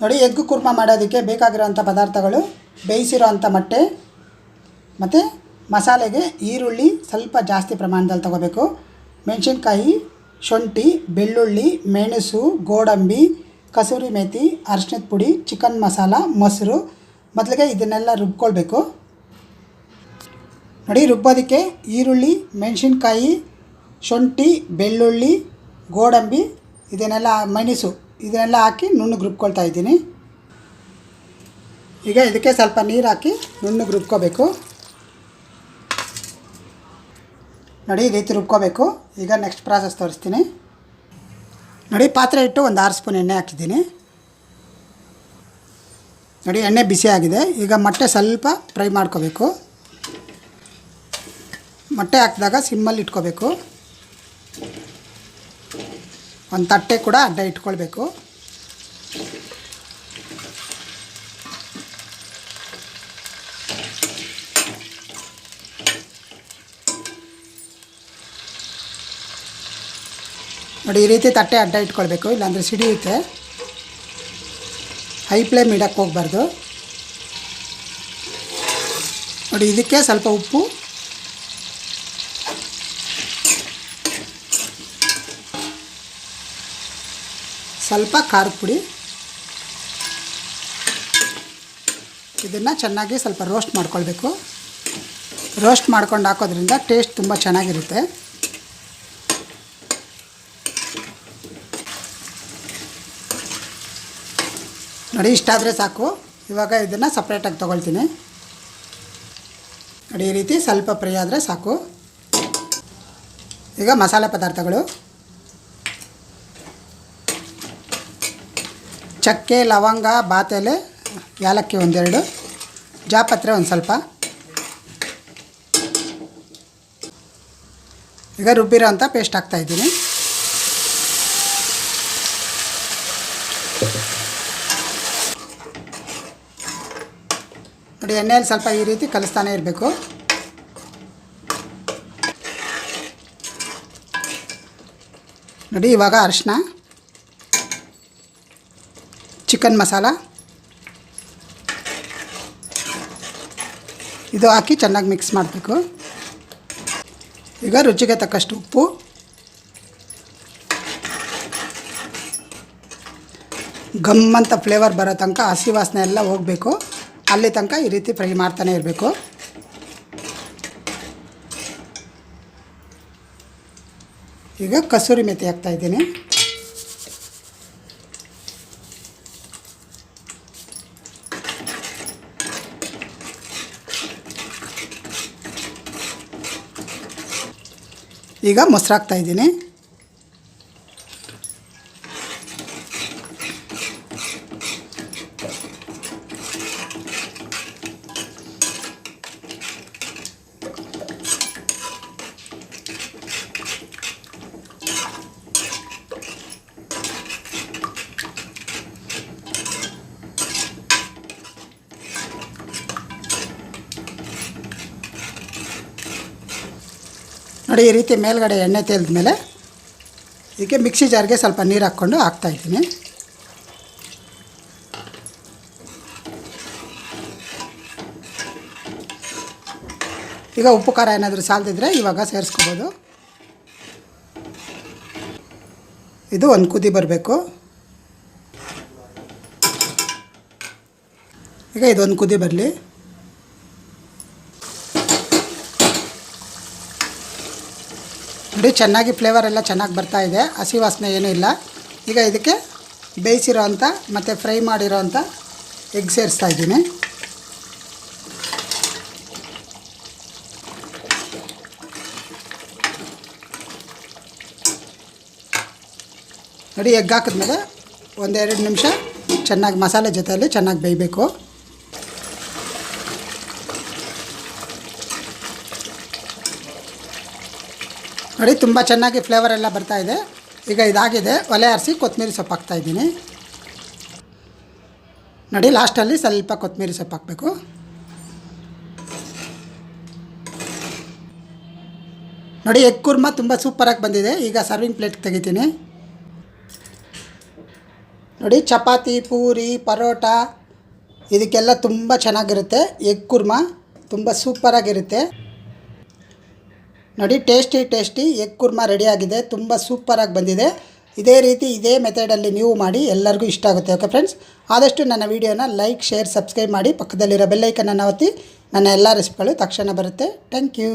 ನೋಡಿ ಎಗ್ ಕುರ್ಮ ಮಾಡೋದಕ್ಕೆ ಬೇಕಾಗಿರೋಂಥ ಪದಾರ್ಥಗಳು ಬೇಯಿಸಿರೋ ಅಂಥ ಮೊಟ್ಟೆ, ಮತ್ತು ಮಸಾಲೆಗೆ ಈರುಳ್ಳಿ ಸ್ವಲ್ಪ ಜಾಸ್ತಿ ಪ್ರಮಾಣದಲ್ಲಿ ತಗೋಬೇಕು. ಮೆಣಸಿನ್ಕಾಯಿ, ಶುಂಠಿ, ಬೆಳ್ಳುಳ್ಳಿ, ಮೆಣಸು, ಗೋಡಂಬಿ, ಕಸೂರಿ ಮೇಥಿ ಅರ್ಶಿನದ ಪುಡಿ, ಚಿಕನ್ ಮಸಾಲ, ಮೊಸರು. ಮೊದಲಿಗೆ ಇದನ್ನೆಲ್ಲ ರುಬ್ಕೊಳ್ಬೇಕು. ನೋಡಿ, ರುಬ್ಬೋದಕ್ಕೆ ಈರುಳ್ಳಿ, ಮೆಣಸಿನ್ಕಾಯಿ, ಶುಂಠಿ, ಬೆಳ್ಳುಳ್ಳಿ, ಗೋಡಂಬಿ, ಇದನ್ನೆಲ್ಲ ಮೆಣಸು. ಇದನ್ನೆಲ್ಲ ಹಾಕಿ ನುಣ್ಣಗೆ ರುಬ್ಕೊಳ್ತಾ ಇದ್ದೀನಿ. ಈಗ ಇದಕ್ಕೆ ಸ್ವಲ್ಪ ನೀರು ಹಾಕಿ ನುಣ್ಣಗೆ ರುಬ್ಕೋಬೇಕು. ನೋಡಿ, ಈ ರೀತಿ ರುಬ್ಕೋಬೇಕು. ಈಗ ನೆಕ್ಸ್ಟ್ ಪ್ರಾಸೆಸ್ ತೋರಿಸ್ತೀನಿ. ನೋಡಿ, ಪಾತ್ರೆ ಇಟ್ಟು ಒಂದು ಆರು ಸ್ಪೂನ್ ಎಣ್ಣೆ ಹಾಕಿದ್ದೀನಿ. ನೋಡಿ, ಎಣ್ಣೆ ಬಿಸಿ ಆಗಿದೆ. ಈಗ ಮೊಟ್ಟೆ ಸ್ವಲ್ಪ ಫ್ರೈ ಮಾಡ್ಕೋಬೇಕು. ಮೊಟ್ಟೆ ಹಾಕಿದಾಗ ಸಿಮ್ಮಲ್ಲಿ ಇಟ್ಕೋಬೇಕು. ಒಂದು ತಟ್ಟೆ ಕೂಡ ಅಡ್ಡ ಇಟ್ಕೊಳ್ಬೇಕು. ನೋಡಿ, ಈ ರೀತಿ ತಟ್ಟೆ ಅಡ್ಡ ಇಟ್ಕೊಳ್ಬೇಕು, ಇಲ್ಲಾಂದರೆ ಸಿಡಿಯುತ್ತೆ. ಹೈ ಫ್ಲೇಮ್ ಇಡಕ್ಕೆ ಹೋಗ್ಬಾರ್ದು. ನೋಡಿ, ಇದಕ್ಕೆ ಸ್ವಲ್ಪ ಉಪ್ಪು. ಸ್ವಲ್ಪ ಖಾರದ ಪುಡಿ. ಇದನ್ನು ಚೆನ್ನಾಗಿ ಸ್ವಲ್ಪ ರೋಸ್ಟ್ ಮಾಡ್ಕೊಳ್ಬೇಕು. ರೋಸ್ಟ್ ಮಾಡ್ಕೊಂಡು ಹಾಕೋದ್ರಿಂದ ಟೇಸ್ಟ್ ತುಂಬ ಚೆನ್ನಾಗಿರುತ್ತೆ. ನೋಡಿ ಇಷ್ಟಾದರೆ ಸಾಕು. ಇವಾಗ ಇದನ್ನು ಸಪ್ರೇಟಾಗಿ ತೊಗೊಳ್ತೀನಿ. ನೋಡಿ, ಈ ರೀತಿ ಸ್ವಲ್ಪ ಫ್ರೈ ಆದರೆ ಸಾಕು. ಈಗ ಮಸಾಲೆ ಪದಾರ್ಥಗಳು. ಚಕ್ಕೆ, ಲವಂಗ, ಬಾತೆಲೆ, ಏಲಕ್ಕಿ ಒಂದೆರಡು, ಜಾಪತ್ರೆ ಒಂದು ಸ್ವಲ್ಪ. ಈಗ ರುಬ್ಬಿರೋ ಅಂತ ಪೇಸ್ಟ್ ಹಾಕ್ತಾಯಿದ್ದೀನಿ ನೋಡಿ, ಎಣ್ಣೆಯಲ್ಲಿ ಸ್ವಲ್ಪ ಈ ರೀತಿ ಕಲಿಸ್ತಾನೆ ಇರಬೇಕು. ನೋಡಿ, ಇವಾಗ ಅರಿಶಿನ ಚಿಕನ್ ಮಸಾಲ. ಇದು ಹಾಕಿ ಚೆನ್ನಾಗಿ ಮಿಕ್ಸ್ ಮಾಡಬೇಕು. ಈಗ ರುಚಿಗೆ ತಕ್ಕಷ್ಟು ಉಪ್ಪು. ಗಮ್ಮಂತ ಫ್ಲೇವರ್ ಬರೋ ತನಕ ಹಸಿ ವಾಸನೆ ಎಲ್ಲ ಹೋಗಬೇಕು. ಅಲ್ಲಿ ತನಕ ಈ ರೀತಿ ಫ್ರೈ ಮಾಡ್ತಾನೆ ಇರಬೇಕು. ಈಗ ಕಸೂರಿ ಮೆಥಿ ಹಾಕ್ತಾ ಈಗ ಮೊಸರು ನೋಡಿ, ಈ ರೀತಿ ಮೇಲ್ಗಡೆ ಎಣ್ಣೆ ತೇಲಿದ ಮೇಲೆ ಇದಕ್ಕೆ ಮಿಕ್ಸಿ ಜಾರ್ಗೆ ಸ್ವಲ್ಪ ನೀರು ಹಾಕ್ಕೊಂಡು ಹಾಕ್ತಾಯಿದ್ದೀನಿ ಈಗ ಉಪ್ಪು ಖಾರ ಏನಾದರೂ ಸಾಲದಿದ್ರೆ ಇವಾಗ ಸೇರಿಸ್ಕೋಬೋದು. ಇದು ಒಂದು ಕುದಿ ಬರಬೇಕು. ಈಗ ಇದೊಂದು ಕುದಿ ಬರಲಿ. ನೋಡಿ ಚೆನ್ನಾಗಿ ಫ್ಲೇವರ್ ಎಲ್ಲ ಚೆನ್ನಾಗಿ ಬರ್ತಾ ಇದೆ. ಹಸಿ ವಾಸನೆ ಏನೂ ಇಲ್ಲ. ಈಗ ಇದಕ್ಕೆ ಬೇಯಿಸಿರೋ ಅಂಥ ಮತ್ತು ಫ್ರೈ ಮಾಡಿರೋ ಅಂಥ ಎಗ್ ಸೇರಿಸ್ತಾ ಇದ್ದೀನಿ. ನೋಡಿ ಎಗ್ ಹಾಕಿದ್ಮೇಲೆ ಒಂದೆರಡು ನಿಮಿಷ ಚೆನ್ನಾಗಿ ಮಸಾಲೆ ಜೊತೆಯಲ್ಲಿ ಚೆನ್ನಾಗಿ ಬೇಯಬೇಕು. ನೋಡಿ, ತುಂಬ ಚೆನ್ನಾಗಿ ಫ್ಲೇವರ್ ಎಲ್ಲ ಬರ್ತಾ ಇದೆ. ಈಗ ಇದಾಗಿದೆ. ಒಲೆ ಆರಿಸಿ ಕೊತ್ತಂಬರಿ ಸೊಪ್ಪು ಹಾಕ್ತಾಯಿದ್ದೀನಿ ನೋಡಿ ಲಾಸ್ಟಲ್ಲಿ ಸ್ವಲ್ಪ ಕೊತ್ತಂಬರಿ ಸೊಪ್ಪು ಹಾಕಬೇಕು. ನೋಡಿ, ಎಗ್ ಕುರ್ಮ ತುಂಬ ಸೂಪರಾಗಿ ಬಂದಿದೆ. ಈಗ ಸರ್ವಿಂಗ್ ಪ್ಲೇಟ್ ತೆಗಿತೀನಿ. ನೋಡಿ, ಚಪಾತಿ, ಪೂರಿ, ಪರೋಟ, ಇದಕ್ಕೆಲ್ಲ ತುಂಬ ಚೆನ್ನಾಗಿರುತ್ತೆ. ಎಗ್ ಕುರ್ಮಾ ತುಂಬ ಸೂಪರಾಗಿರುತ್ತೆ ನೋಡಿ ಟೇಸ್ಟಿ ಟೇಸ್ಟಿ ಎಗ್ ಕುರ್ಮಾ ರೆಡಿಯಾಗಿದೆ ತುಂಬ ಸೂಪರಾಗಿ ಬಂದಿದೆ. ಇದೇ ರೀತಿ ಇದೇ ಮೆಥಡಲ್ಲಿ ನೀವು ಮಾಡಿ ಎಲ್ಲರಿಗೂ ಇಷ್ಟ ಆಗುತ್ತೆ ಓಕೆ ಫ್ರೆಂಡ್ಸ್ ಆದಷ್ಟು ನನ್ನ ವೀಡಿಯೋನ ಲೈಕ್ ಶೇರ್ ಸಬ್ಸ್ಕ್ರೈಬ್ ಮಾಡಿ ಪಕ್ಕದಲ್ಲಿರೋ ಬೆಲ್ಲೈಕನನ್ನು ಒತ್ತಿ. ನನ್ನ ಎಲ್ಲ ರೆಸಿಪಿಗಳು ತಕ್ಷಣ ಬರುತ್ತೆ. Thank you